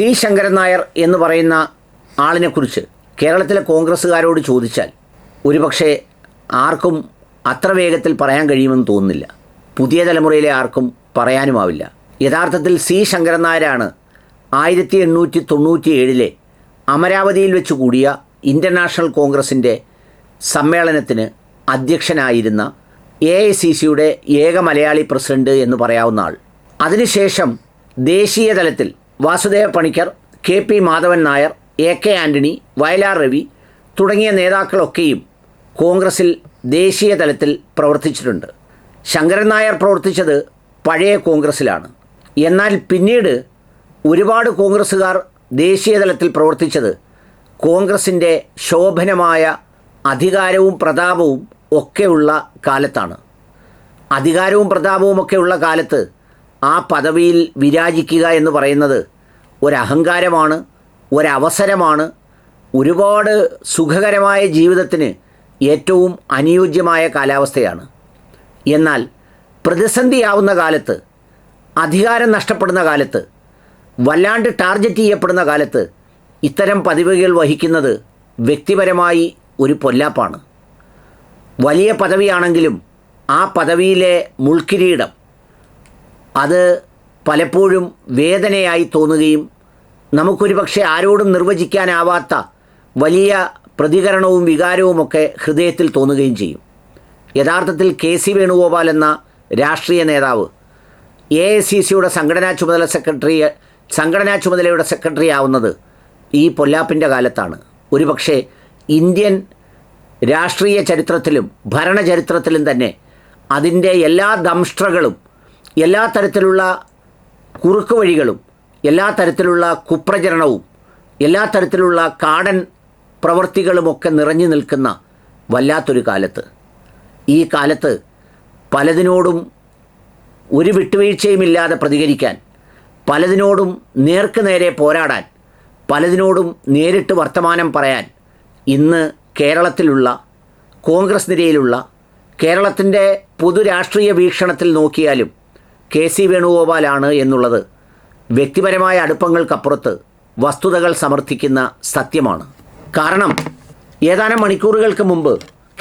C Sankaran Nair എന്ന് പറയുന്ന ആളിനെക്കുറിച്ച് കേരളത്തിലെ കോൺഗ്രസ്സുകാരോട് ചോദിച്ചാൽ ഒരുപക്ഷെ ആർക്കും അത്ര വേഗത്തിൽ പറയാൻ കഴിയുമെന്ന് തോന്നുന്നില്ല. പുതിയ തലമുറയിലെ ആർക്കും പറയാനുമാവില്ല. യഥാർത്ഥത്തിൽ സി ശങ്കരൻ നായരാണ് ആയിരത്തി എണ്ണൂറ്റി തൊണ്ണൂറ്റി ഏഴിലെ അമരാവതിയിൽ വെച്ച് കൂടിയ ഇന്റർനാഷണൽ കോൺഗ്രസിന്റെ സമ്മേളനത്തിന് അധ്യക്ഷനായിരുന്ന എ ഐ സി സിയുടെ ഏക മലയാളി പ്രസിഡന്റ് എന്ന് പറയാവുന്ന ആൾ. അതിനുശേഷം ദേശീയ തലത്തിൽ Vasudeva Panicker K P Madhavan Nair A K Antony Vayalar Ravi തുടങ്ങിയ നേതാക്കളൊക്കെയും കോൺഗ്രസിൽ ദേശീയ തലത്തിൽ പ്രവർത്തിച്ചിട്ടുണ്ട്. ശങ്കരൻ നായർ പ്രവർത്തിച്ചത് പഴയ കോൺഗ്രസിലാണ്. എന്നാൽ പിന്നീട് ഒരുപാട് കോൺഗ്രസ്സുകാർ ദേശീയ തലത്തിൽ പ്രവർത്തിച്ചത് കോൺഗ്രസിന്റെ ശോഭനമായ അധികാരവും പ്രതാപവും ഒക്കെയുള്ള കാലത്താണ്. അധികാരവും പ്രതാപവും ഒക്കെ ഉള്ള കാലത്ത് ആ പദവിയിൽ വിരാജിക്കുക എന്ന് പറയുന്നത് ഒരഹങ്കാരമാണ് ഒരവസരമാണ്. ഒരുപാട് സുഖകരമായ ജീവിതത്തിന് ഏറ്റവും അനുയോജ്യമായ കാലാവസ്ഥയാണ്. എന്നാൽ പ്രതിസന്ധിയാവുന്ന കാലത്ത് അധികാരം നഷ്ടപ്പെടുന്ന കാലത്ത് വല്ലാണ്ട് ടാർഗറ്റ് ചെയ്യപ്പെടുന്ന കാലത്ത് ഇത്തരം പദവികൾ വഹിക്കുന്നത് വ്യക്തിപരമായി ഒരു പൊല്ലാപ്പാണ്. വലിയ പദവിയാണെങ്കിലും ആ പദവിയിലെ മുൾക്കിരീടം അത് പലപ്പോഴും വേദനയായി തോന്നുകയും നമുക്കൊരു പക്ഷേ ആരോടും നിർവചിക്കാനാവാത്ത വലിയ പ്രതികരണവും വികാരവുമൊക്കെ ഹൃദയത്തിൽ തോന്നുകയും ചെയ്യും. യഥാർത്ഥത്തിൽ കെ സി വേണുഗോപാൽ എന്ന രാഷ്ട്രീയ നേതാവ് എ ഐ സി സിയുടെ സംഘടനാ ചുമതല സെക്രട്ടറി സംഘടനാ ചുമതലയുടെ സെക്രട്ടറി ആവുന്നത് ഈ പൊല്ലാപ്പിന്റെ കാലത്താണ്. ഒരുപക്ഷെ ഇന്ത്യൻ രാഷ്ട്രീയ ചരിത്രത്തിലും ഭരണചരിത്രത്തിലും തന്നെ അതിന്റെ എല്ലാ ദംഷ്ട്രകളും എല്ലാ തരത്തിലുള്ള കുറുക്ക് വഴികളും എല്ലാ തരത്തിലുള്ള കുപ്രചരണവും എല്ലാ തരത്തിലുള്ള കാടൻ പ്രവൃത്തികളുമൊക്കെ നിറഞ്ഞു നിൽക്കുന്ന വല്ലാത്തൊരു കാലത്ത്. ഈ കാലത്ത് പലതിനോടും ഒരു വിട്ടുവീഴ്ചയുമില്ലാതെ പ്രതികരിക്കാൻ പലതിനോടും നേർക്ക് നേരെ പോരാടാൻ പലതിനോടും നേരിട്ട് വർത്തമാനം പറയാൻ ഇന്ന് കേരളത്തിലുള്ള കോൺഗ്രസ് നിരയിലുള്ള കേരളത്തിന്റെ പൊതുരാഷ്ട്രീയ വീക്ഷണത്തിൽ നോക്കിയാലും കെ സി വേണുഗോപാലാണ് എന്നുള്ളത് വ്യക്തിപരമായ അടുപ്പങ്ങൾക്കപ്പുറത്ത് വസ്തുതകൾ സമർത്ഥിക്കുന്ന സത്യമാണ്. കാരണം ഏതാനും മണിക്കൂറുകൾക്ക് മുമ്പ്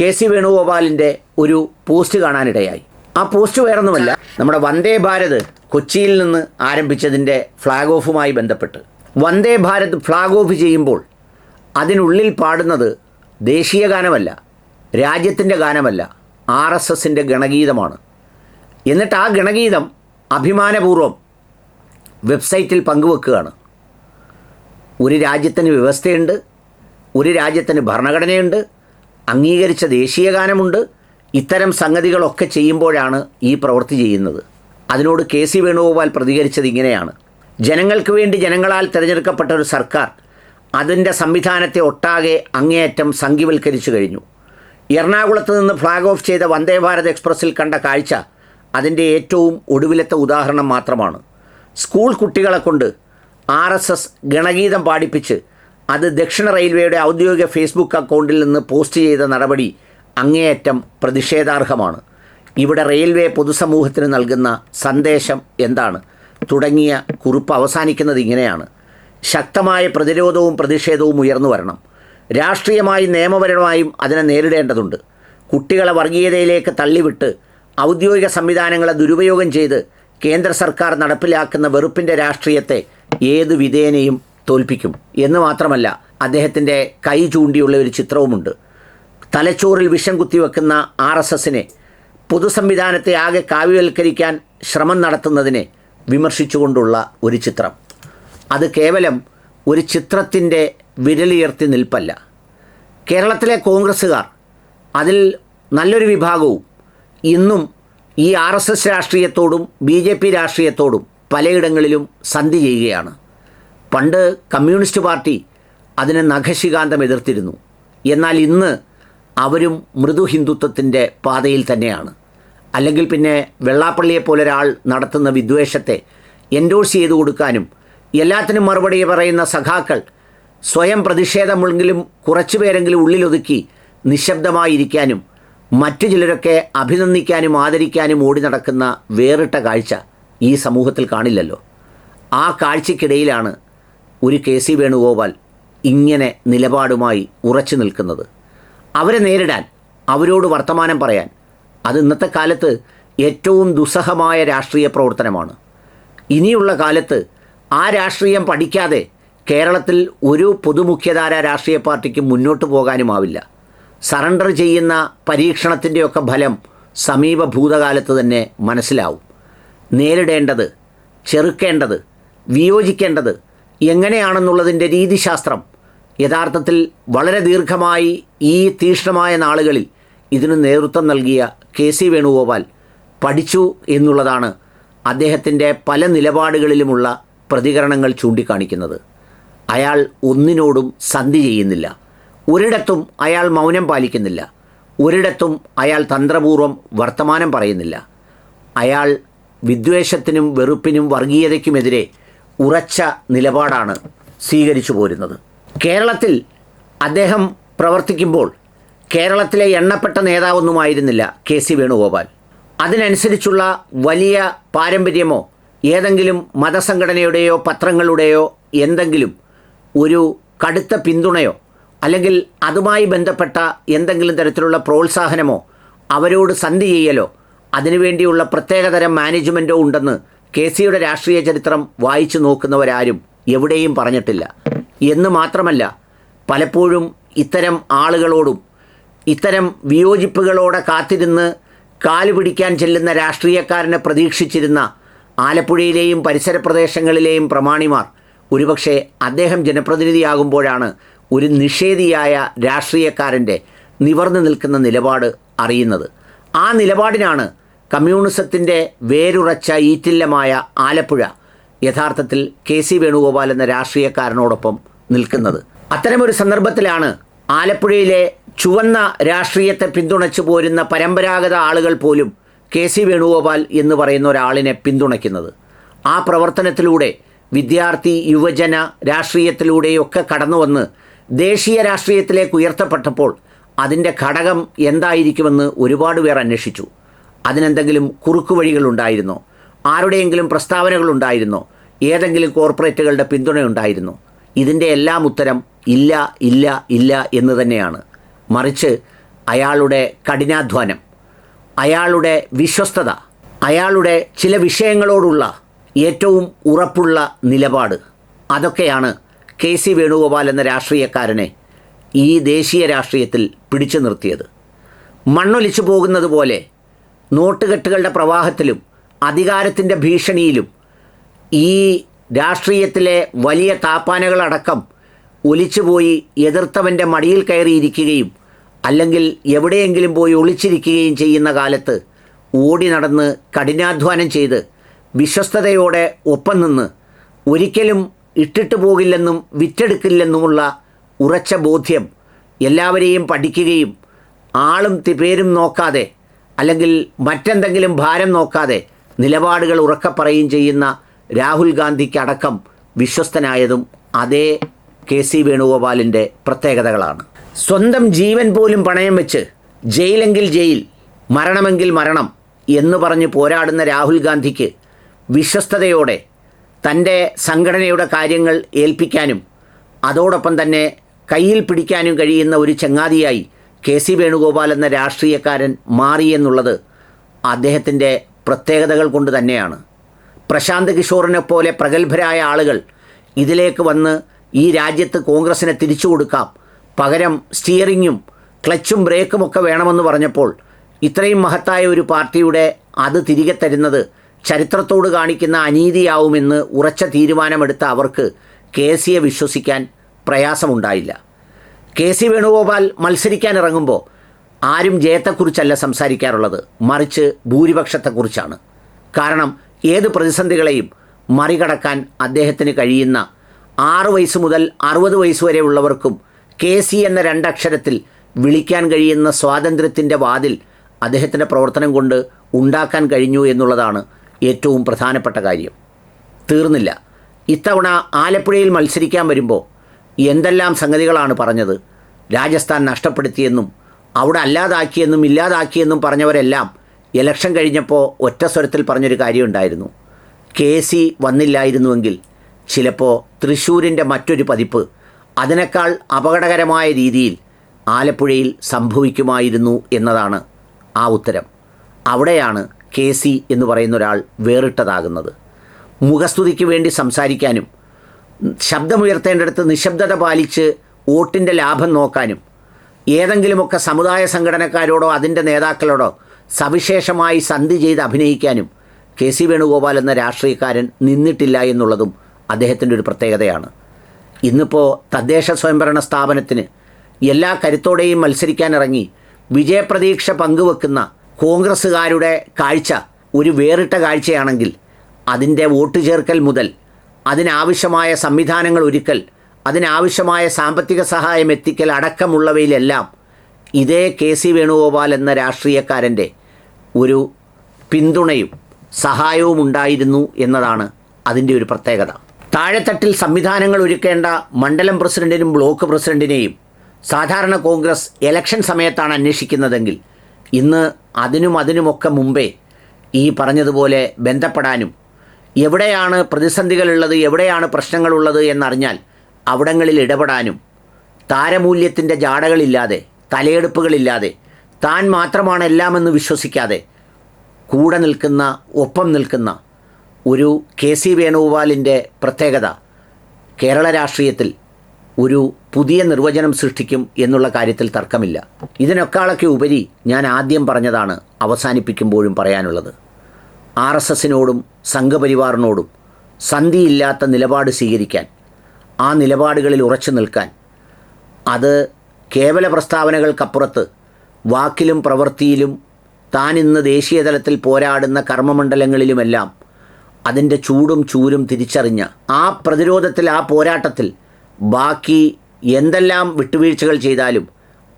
കെ സി വേണുഗോപാലിന്റെ ഒരു പോസ്റ്റ് കാണാനിടയായി. ആ പോസ്റ്റ് വേറൊന്നുമല്ല നമ്മുടെ വന്ദേ ഭാരത് കൊച്ചിയിൽ നിന്ന് ആരംഭിച്ചതിന്റെ ഫ്ലാഗ് ഓഫുമായി ബന്ധപ്പെട്ട്. വന്ദേ ഭാരത് ഫ്ലാഗ് ഓഫ് ചെയ്യുമ്പോൾ അതിനുള്ളിൽ പാടുന്നത് ദേശീയ ഗാനമല്ല രാജ്യത്തിന്റെ ഗാനമല്ല ആർ എസ് എസിന്റെ ഗണഗീതമാണ്. എന്നിട്ട് ആ ഗണഗീതം അഭിമാനപൂർവം വെബ്സൈറ്റിൽ പങ്കുവെക്കുകയാണ്. ഒരു രാജ്യത്തിന് വ്യവസ്ഥയുണ്ട് ഒരു രാജ്യത്തിന് ഭരണഘടനയുണ്ട് അംഗീകരിച്ച ദേശീയഗാനമുണ്ട് ഇത്തരം സംഗതികളൊക്കെ ചെയ്യുമ്പോഴാണ് ഈ പ്രവൃത്തി ചെയ്യുന്നത്. അതിനോട് കെ സി വേണുഗോപാൽ പ്രതികരിച്ചത് ഇങ്ങനെയാണ്. ജനങ്ങൾക്ക് വേണ്ടി ജനങ്ങളാൽ തിരഞ്ഞെടുക്കപ്പെട്ട ഒരു സർക്കാർ അതിന്റെ സംവിധാനത്തെ ഒട്ടാകെ അങ്ങേയറ്റം സംഘിവൽക്കരിച്ചു കഴിഞ്ഞു. എറണാകുളത്ത് നിന്ന് ഫ്ലാഗ് ഓഫ് ചെയ്ത വന്ദേ ഭാരത് എക്സ്പ്രസ്സിൽ കണ്ട കാഴ്ച അതിന്റെ ഏറ്റവും ഒടുവിലത്തെ ഉദാഹരണം മാത്രമാണ്. സ്കൂൾ കുട്ടികളെ കൊണ്ട് ആർ എസ് എസ് ഗണഗീതം പാടിപ്പിച്ച് അത് ദക്ഷിണ റെയിൽവേയുടെ ഔദ്യോഗിക ഫേസ്ബുക്ക് അക്കൗണ്ടിൽ നിന്ന് പോസ്റ്റ് ചെയ്ത നടപടി അങ്ങേയറ്റം പ്രതിഷേധാർഹമാണ്. ഇവിടെ റെയിൽവേ പൊതുസമൂഹത്തിന് നൽകുന്ന സന്ദേശം എന്താണ്? തുടങ്ങിയ കുറിപ്പ് അവസാനിക്കുന്നത് ഇങ്ങനെയാണ്. ശക്തമായ പ്രതിരോധവും പ്രതിഷേധവും ഉയർന്നു വരണം. രാഷ്ട്രീയമായും നിയമപരമായും അതിനെ നേരിടേണ്ടതുണ്ട്. കുട്ടികളെ വർഗീയതയിലേക്ക് തള്ളിവിട്ട് ഔദ്യോഗിക സംവിധാനങ്ങളെ ദുരുപയോഗം ചെയ്ത് കേന്ദ്ര സർക്കാർ നടപ്പിലാക്കുന്ന വെറുപ്പിന്റെ രാഷ്ട്രീയത്തെ ഏത് വിധേനയും തോൽപ്പിക്കും. എന്ന് മാത്രമല്ല അദ്ദേഹത്തിന്റെ കൈ ചൂണ്ടിയുള്ള ഒരു ചിത്രവുമുണ്ട്. തലച്ചോറിൽ വിഷം കുത്തിവെക്കുന്ന ആർ എസ് എസിനെ പൊതുസംവിധാനത്തെ ആകെ കാവ്യവൽക്കരിക്കാൻ ശ്രമം നടത്തുന്നതിനെ വിമർശിച്ചുകൊണ്ടുള്ള ഒരു ചിത്രം. അത് കേവലം ഒരു ചിത്രത്തിന്റെ വിരലുയർത്തി നിൽപ്പല്ല. കേരളത്തിലെ കോൺഗ്രസ്സുകാർ അതിൽ നല്ലൊരു വിഭാഗവും ഇന്നും ഈ ആർ എസ് എസ് രാഷ്ട്രീയത്തോടും ബി ജെ പി രാഷ്ട്രീയത്തോടും പലയിടങ്ങളിലും സന്ധി ചെയ്യുകയാണ്. പണ്ട് കമ്മ്യൂണിസ്റ്റ് പാർട്ടി അതിനെ നഖശികാന്തം എതിർത്തിരുന്നു. എന്നാൽ ഇന്ന് അവരും മൃദു ഹിന്ദുത്വത്തിന്റെ പാതയിൽ തന്നെയാണ്. അല്ലെങ്കിൽ പിന്നെ വെള്ളാപ്പള്ളിയെപ്പോലെ ഒരാൾ നടത്തുന്ന വിദ്വേഷത്തെ എൻഡോഴ്സ് ചെയ്തു കൊടുക്കാനും എല്ലാത്തിനും മറുപടി പറയുന്ന സഖാക്കൾ സ്വയം പ്രതിഷേധമെങ്കിലും കുറച്ചുപേരെങ്കിലും ഉള്ളിലൊതുക്കി നിശബ്ദമായിരിക്കാനും മറ്റു ചിലരൊക്കെ അഭിനന്ദിക്കാനും ആദരിക്കാനും ഓടി നടക്കുന്ന വേറിട്ട കാഴ്ച ഈ സമൂഹത്തിൽ കാണില്ലല്ലോ. ആ കാഴ്ചക്കിടയിലാണ് ഒരു കെ സി വേണുഗോപാൽ ഇങ്ങനെ നിലപാടുമായി ഉറച്ചു നിൽക്കുന്നത്. അവരെ നേരിടാൻ അവരോട് വർത്തമാനം പറയാൻ അത് ഇന്നത്തെ കാലത്ത് ഏറ്റവും ദുസ്സഹമായ രാഷ്ട്രീയ പ്രവർത്തനമാണ്. ഇനിയുള്ള കാലത്ത് ആ രാഷ്ട്രീയം പഠിക്കാതെ കേരളത്തിൽ ഒരു പൊതുമുഖ്യധാര രാഷ്ട്രീയ പാർട്ടിക്ക് മുന്നോട്ട് പോകാനുമാവില്ല. സറണ്ടർ ചെയ്യുന്ന പരീക്ഷണത്തിന്റെയൊക്കെ ഫലം സമീപ ഭൂതകാലത്ത് തന്നെ മനസ്സിലാവും. നേരിടേണ്ടത് ചെറുക്കേണ്ടത് വിയോജിക്കേണ്ടത് എങ്ങനെയാണെന്നുള്ളതിന്റെ രീതിശാസ്ത്രം യഥാർത്ഥത്തിൽ വളരെ ദീർഘമായി ഈ തീക്ഷ്ണമായ നാളുകളിൽ ഇതിന് നേതൃത്വം നൽകിയ കെ സി വേണുഗോപാൽ പഠിച്ചു എന്നുള്ളതാണ് അദ്ദേഹത്തിന്റെ പല നിലപാടുകളിലുമുള്ള പ്രതികരണങ്ങൾ ചൂണ്ടിക്കാണിക്കുന്നത്. അയാൾ ഒന്നിനോടും സന്ധി ചെയ്യുന്നില്ല. ഒരിടത്തും അയാൾ മൗനം പാലിക്കുന്നില്ല. ഒരിടത്തും അയാൾ തന്ത്രപൂർവം വർത്തമാനം പറയുന്നില്ല. അയാൾ വിദ്വേഷത്തിനും വെറുപ്പിനും വർഗീയതയ്ക്കുമെതിരെ ഉറച്ച നിലപാടാണ് സ്വീകരിച്ചു പോരുന്നത്. കേരളത്തിൽ അദ്ദേഹം പ്രവർത്തിക്കുമ്പോൾ കേരളത്തിലെ എണ്ണപ്പെട്ട നേതാവൊന്നുമായിരുന്നില്ല കെ സി വേണുഗോപാൽ. അതിനനുസരിച്ചുള്ള വലിയ പാരമ്പര്യമോ ഏതെങ്കിലും മതസംഘടനയുടെയോ പത്രങ്ങളുടെയോ എന്തെങ്കിലും ഒരു കടുത്ത പിന്തുണയോ അല്ലെങ്കിൽ അതുമായി ബന്ധപ്പെട്ട എന്തെങ്കിലും തരത്തിലുള്ള പ്രോത്സാഹനമോ അവരോട് സന്ധി ചെയ്യലോ അതിനുവേണ്ടിയുള്ള പ്രത്യേകതരം മാനേജ്മെന്റോ ഉണ്ടെന്ന് കെ സിയുടെ രാഷ്ട്രീയ ചരിത്രം വായിച്ചു നോക്കുന്നവരാരും എവിടെയും പറഞ്ഞിട്ടില്ല. എന്ന് മാത്രമല്ല പലപ്പോഴും ഇത്തരം ആളുകളോടും ഇത്തരം വിയോജിപ്പുകളോടെ കാത്തിരുന്ന് കാൽ പിടിക്കാൻ ചെല്ലുന്ന രാഷ്ട്രീയക്കാരനെ പ്രതീക്ഷിച്ചിരുന്ന ആലപ്പുഴയിലെയും പരിസര പ്രദേശങ്ങളിലെയും പ്രമാണിമാർ ഒരുപക്ഷെ അദ്ദേഹം ജനപ്രതിനിധിയാകുമ്പോഴാണ് ഒരു നിഷേധിയായ രാഷ്ട്രീയക്കാരന്റെ നിവർന്നു നിൽക്കുന്ന നിലപാട് അറിയുന്നത്. ആ നിലപാടിനാണ് കമ്മ്യൂണിസത്തിന്റെ വേരുറച്ച ഈറ്റില്ലമായ ആലപ്പുഴ യഥാർത്ഥത്തിൽ കെ സി വേണുഗോപാൽ എന്ന രാഷ്ട്രീയക്കാരനോടൊപ്പം നിൽക്കുന്നത്. അത്തരമൊരു സന്ദർഭത്തിലാണ് ആലപ്പുഴയിലെ ചുവന്ന രാഷ്ട്രീയത്തെ പിന്തുണച്ചു പോരുന്ന പരമ്പരാഗത ആളുകൾ പോലും കെ സി വേണുഗോപാൽ എന്ന് പറയുന്ന ഒരാളിനെ പിന്തുണയ്ക്കുന്നത്. ആ പ്രവർത്തനത്തിലൂടെ വിദ്യാർത്ഥി യുവജന രാഷ്ട്രീയത്തിലൂടെയൊക്കെ കടന്നുവന്ന് ദേശീയ രാഷ്ട്രീയത്തിലേക്ക് ഉയർത്തപ്പെട്ടപ്പോൾ അതിന്റെ ഘടകം എന്തായിരിക്കുമെന്ന് ഒരുപാട് പേർ അന്വേഷിച്ചു. അതിനെന്തെങ്കിലും കുറുക്കു വഴികളുണ്ടായിരുന്നോ ആരുടെയെങ്കിലും പ്രസ്താവനകളുണ്ടായിരുന്നോ ഏതെങ്കിലും കോർപ്പറേറ്റുകളുടെ പിന്തുണയുണ്ടായിരുന്നോ ഇതിന്റെ എല്ലാം ഉത്തരം ഇല്ല ഇല്ല ഇല്ല എന്ന് തന്നെയാണ്. മറിച്ച് അയാളുടെ കഠിനാധ്വാനം അയാളുടെ വിശ്വസ്തത അയാളുടെ ചില വിഷയങ്ങളോടുള്ള ഏറ്റവും ഉറപ്പുള്ള നിലപാട് അതൊക്കെയാണ് കെ സി വേണുഗോപാൽ എന്ന രാഷ്ട്രീയക്കാരനെ ഈ ദേശീയ രാഷ്ട്രീയത്തിൽ പിടിച്ചു നിർത്തിയത്. മണ്ണൊലിച്ചു പോകുന്നത് പോലെ നോട്ടുകെട്ടുകളുടെ പ്രവാഹത്തിലും അധികാരത്തിന്റെ ഭീഷണിയിലും ഈ രാഷ്ട്രീയത്തിലെ വലിയ താപ്പാനകളടക്കം ഒലിച്ചുപോയി എതിർത്തവന്റെ മടിയിൽ കയറിയിരിക്കുകയും അല്ലെങ്കിൽ എവിടെയെങ്കിലും പോയി ഒളിച്ചിരിക്കുകയും ചെയ്യുന്ന കാലത്ത് ഓടി നടന്ന് കഠിനാധ്വാനം ചെയ്ത് വിശ്വസ്തതയോടെ ഒപ്പം നിന്ന് ഒരിക്കലും ഇട്ടിട്ട് പോകില്ലെന്നും വിറ്റെടുക്കില്ലെന്നുമുള്ള ഉറച്ച ബോധ്യം എല്ലാവരെയും പഠിക്കുകയും ആളും തിപേരും നോക്കാതെ അല്ലെങ്കിൽ മറ്റെന്തെങ്കിലും ഭാരം നോക്കാതെ നിലപാടുകൾ ഉറക്കപ്പറയും ചെയ്യുന്ന രാഹുൽ ഗാന്ധിക്കടക്കം വിശ്വസ്തനായതും അതേ കെ സി വേണുഗോപാലിന്റെ പ്രത്യേകതകളാണ്. സ്വന്തം ജീവൻ പോലും പണയം വെച്ച് ജയിലെങ്കിൽ ജയിൽ മരണമെങ്കിൽ മരണം എന്ന് പറഞ്ഞ് പോരാടുന്ന രാഹുൽ ഗാന്ധിക്ക് വിശ്വസ്തയോടെ തന്റെ സംഘടനയുടെ കാര്യങ്ങൾ ഏൽപ്പിക്കാനും അതോടൊപ്പം തന്നെ കയ്യിൽ പിടിക്കാനും കഴിയുന്ന ഒരു ചങ്ങാതിയായി കെ സി വേണുഗോപാൽ എന്ന രാഷ്ട്രീയക്കാരൻ മാറിയെന്നുള്ളത് അദ്ദേഹത്തിന്റെ പ്രത്യേകതകൾ കൊണ്ട് തന്നെയാണ്. പ്രശാന്ത് കിഷോറിനെ പോലെ പ്രഗത്ഭരായ ആളുകൾ ഇതിലേക്ക് വന്ന് ഈ രാജ്യത്ത് കോൺഗ്രസിനെ തിരിച്ചു കൊടുക്കാം പകരം സ്റ്റിയറിങ്ങും ക്ലച്ചും ബ്രേക്കും ഒക്കെ വേണമെന്ന് പറഞ്ഞപ്പോൾ ഇത്രയും മഹത്തായ ഒരു പാർട്ടിയുടെ അത് തിരികെ തരുന്നത് ചരിത്രത്തോട് കാണിക്കുന്ന അനീതിയാവുമെന്ന് ഉറച്ച തീരുമാനമെടുത്ത അവർക്ക് കെ സിയെ വിശ്വസിക്കാൻ പ്രയാസമുണ്ടായില്ല. കെ സി വേണുഗോപാൽ മത്സരിക്കാൻ ഇറങ്ങുമ്പോൾ ആരും ജയത്തെക്കുറിച്ചല്ല സംസാരിക്കാറുള്ളത്. മറിച്ച് ഭൂരിപക്ഷത്തെക്കുറിച്ചാണ്. കാരണം ഏത് പ്രതിസന്ധികളെയും മറികടക്കാൻ അദ്ദേഹത്തിന് കഴിയുന്ന ആറ് വയസ്സ് മുതൽ അറുപത് വയസ്സ് വരെ ഉള്ളവർക്കും കെ സി എന്ന രണ്ടക്ഷരത്തിൽ വിളിക്കാൻ കഴിയുന്ന സ്വാതന്ത്ര്യത്തിന്റെ വാതിൽ അദ്ദേഹത്തിന്റെ പ്രവർത്തനം കൊണ്ട് ഉണ്ടാക്കാൻ കഴിഞ്ഞു എന്നുള്ളതാണ് ഏറ്റവും പ്രധാനപ്പെട്ട കാര്യം. തീർന്നില്ല. ഇത്തവണ ആലപ്പുഴയിൽ മത്സരിക്കാൻ വരുമ്പോൾ എന്തെല്ലാം സംഗതികളാണ് പറഞ്ഞത്? രാജസ്ഥാൻ നഷ്ടപ്പെടുത്തിയെന്നും അവിടെ അല്ലാതാക്കിയെന്നും ഇല്ലാതാക്കിയെന്നും പറഞ്ഞവരെല്ലാം ഇലക്ഷൻ കഴിഞ്ഞപ്പോൾ ഒറ്റ സ്വരത്തിൽ പറഞ്ഞൊരു കാര്യമുണ്ടായിരുന്നു. കെ സി വന്നില്ലായിരുന്നുവെങ്കിൽ ചിലപ്പോൾ തൃശ്ശൂരിന്റെ മറ്റൊരു പതിപ്പ് അതിനേക്കാൾ അപകടകരമായ രീതിയിൽ ആലപ്പുഴയിൽ സംഭവിക്കുമായിരുന്നു എന്നതാണ് ആ ഉത്തരം. അവിടെയാണ് കെ സി എന്ന് പറയുന്ന ഒരാൾ വേറിട്ടതാകുന്നത്. മുഖസ്തുതിക്ക് വേണ്ടി സംസാരിക്കാനും ശബ്ദമുയർത്തേണ്ടടുത്ത് നിശബ്ദത പാലിച്ച് വോട്ടിന്റെ ലാഭം നോക്കാനും ഏതെങ്കിലുമൊക്കെ സമുദായ സംഘടനക്കാരോടോ അതിന്റെ നേതാക്കളോടോ സവിശേഷമായി സന്ധി ചെയ്ത് അഭിനയിക്കാനും കെ സി വേണുഗോപാൽ എന്ന രാഷ്ട്രീയക്കാരൻ നിന്നിട്ടില്ല എന്നുള്ളതും അദ്ദേഹത്തിന്റെ ഒരു പ്രത്യേകതയാണ്. ഇന്നിപ്പോൾ തദ്ദേശ സ്വയംഭരണ സ്ഥാപനത്തിന് എല്ലാ കരുത്തോടെയും മത്സരിക്കാനിറങ്ങി വിജയപ്രതീക്ഷ പങ്കുവെക്കുന്ന കോൺഗ്രസ്സുകാരുടെ കാഴ്ച ഒരു വേറിട്ട കാഴ്ചയാണെങ്കിൽ അതിന്റെ വോട്ട് ചേർക്കൽ മുതൽ അതിനാവശ്യമായ സംവിധാനങ്ങൾ ഒരുക്കൽ അതിനാവശ്യമായ സാമ്പത്തിക സഹായം എത്തിക്കൽ അടക്കമുള്ളവയിലെല്ലാം ഇതേ കെ സി വേണുഗോപാൽ എന്ന രാഷ്ട്രീയക്കാരന്റെ ഒരു പിന്തുണയും സഹായവും ഉണ്ടായിരുന്നു എന്നതാണ് അതിന്റെ ഒരു പ്രത്യേകത. താഴെത്തട്ടിൽ സംവിധാനങ്ങൾ ഒരുക്കേണ്ട മണ്ഡലം പ്രസിഡന്റിനും ബ്ലോക്ക് പ്രസിഡന്റിനെയും സാധാരണ കോൺഗ്രസ് ഇലക്ഷൻ സമയത്താണ് അന്വേഷിക്കുന്നതെങ്കിൽ ഇന്ന് അതിനും അതിനുമൊക്കെ മുമ്പേ ഈ പറഞ്ഞതുപോലെ ബന്ധപ്പെടാനും എവിടെയാണ് പ്രതിസന്ധികളുള്ളത് എവിടെയാണ് പ്രശ്നങ്ങളുള്ളത് എന്നറിഞ്ഞാൽ അവിടങ്ങളിൽ ഇടപെടാനും താരമൂല്യത്തിന്റെ ജാടകളില്ലാതെ തലയെടുപ്പുകളില്ലാതെ താൻ മാത്രമാണ് എല്ലാമെന്ന് വിശ്വസിക്കാതെ കൂടെ നിൽക്കുന്ന ഒപ്പം നിൽക്കുന്ന ഒരു കെ സി വേണുഗോപാലിന്റെ പ്രത്യേകത കേരള രാഷ്ട്രീയത്തിൽ ഒരു പുതിയ നിർവചനം സൃഷ്ടിക്കും എന്നുള്ള കാര്യത്തിൽ തർക്കമില്ല. ഇതിനൊക്കാളൊക്കെ ഉപരി ഞാൻ ആദ്യം പറഞ്ഞതാണ് അവസാനിപ്പിക്കുമ്പോഴും പറയാനുള്ളത്. ആർ എസ് എസിനോടും സംഘപരിവാറിനോടും സന്ധിയില്ലാത്ത നിലപാട് സ്വീകരിക്കാൻ ആ നിലപാടുകളിൽ ഉറച്ചു നിൽക്കാൻ അത് കേവല പ്രസ്താവനകൾക്കപ്പുറത്ത് വാക്കിലും പ്രവൃത്തിയിലും താൻ ഇന്ന് ദേശീയതലത്തിൽ പോരാടുന്ന കർമ്മമണ്ഡലങ്ങളിലുമെല്ലാം അതിന്റെ ചൂടും ചൂരും തിരിച്ചറിഞ്ഞ ആ പ്രതിരോധത്തിൽ ആ പോരാട്ടത്തിൽ ബാക്കി എന്തെല്ലാം വിട്ടുവീഴ്ചകൾ ചെയ്താലും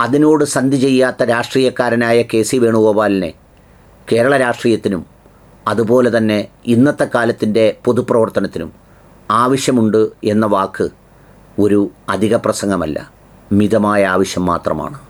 അതിനോട് സന്ധി ചെയ്യാത്ത രാഷ്ട്രീയക്കാരനായ കെ സി വേണുഗോപാലിനെ കേരള രാഷ്ട്രീയത്തിനും അതുപോലെ തന്നെ ഇന്നത്തെ കാലത്തിന്റെ പൊതുപ്രവർത്തനത്തിനും ആവശ്യമുണ്ട് എന്ന വാക്ക് ഒരു അധിക പ്രസംഗമല്ല മിതമായ ആവശ്യം മാത്രമാണ്.